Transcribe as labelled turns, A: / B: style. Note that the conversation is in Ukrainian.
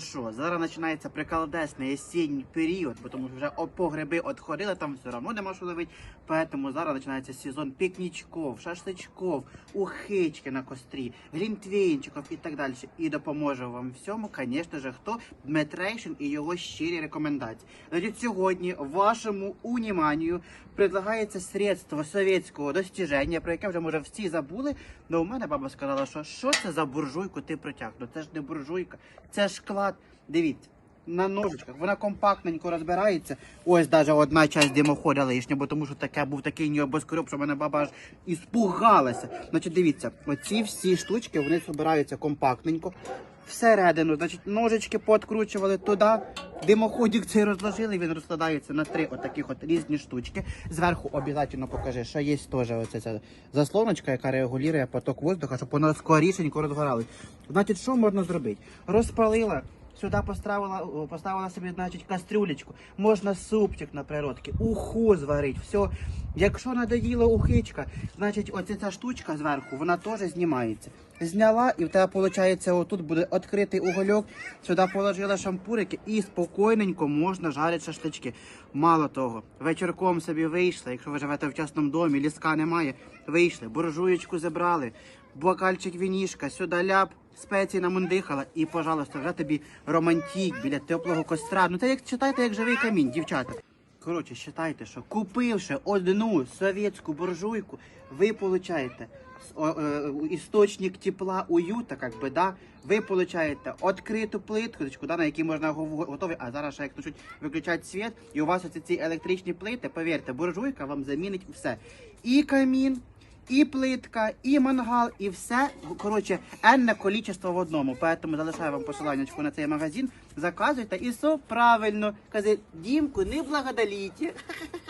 A: що, зараз починається приколдесний осінній період, бо тому що вже о- по гриби відходили, там все одно нема що ловити. Поэтому зараз починається сезон пікнічков, шашличков, ухички на кострі, глінтвейнчиків і так далі. І допоможе вам всьому, звісно ж, хто Дмитрейшин і його щирі рекомендації. Значить, сьогодні вашому уніманію предлагається средство совєтського достіження, про яке вже може всі забули. Но у мене баба сказала, що що це за буржуйку ти протяг? Ну це ж не буржуйка, це ж клад. Дивіться. На ножичках, вона компактненько розбирається. Ось навіть одна часть димохода лишня, бо тому що таке був такий небоскреб, що мене баба аж іспугалася. Значить, дивіться, оці всі штучки вони збираються компактненько. Всередину, значить, ножички подкручували туди, димоходик цей розложили, він розкладається на три отаких от різні штучки. Зверху обов'язково покажи, що є теж оця ця заслоночка, яка регулює поток воздуха, щоб воно скорішенько розгоралось. Значить, що можна зробити? Розпалила. Сюди поставила, поставила собі, значить, кастрюлечку. Можна супчик на природки, уху зварить. Все. Якщо надоїла ухичка, значить оця ця штучка зверху, вона теж знімається. Зняла, і в тебе виходить, отут буде відкритий угольок. Сюди положила шампурики і спокійненько можна жарити шашлички. Мало того, вечірком собі вийшли, якщо ви живете в частному домі, ліска немає, вийшли, буржуєчку забрали, бокальчик вінішка, сюди ляп, спеції намундихала і, пожалуйста, вже тобі романтик біля теплого костра. Ну це як читайте, як живий камінь, дівчата. Коротше, считайте, що купивши одну совєтську буржуйку, ви получаєте о- е, тепла, уюта, как би, да? ви получаєте відкриту плитку, да, на якій можна го- готові, а зараз ще як почнуть виключати світ, і у вас оці ці електричні плити, повірте, буржуйка вам замінить все. І камін, і плитка, і мангал, і все. Коротше, енне количество в одному. Поэтому залишаю вам посилання на цей магазин. Заказуйте і все правильно. Каже, Дімку, не благодаріть.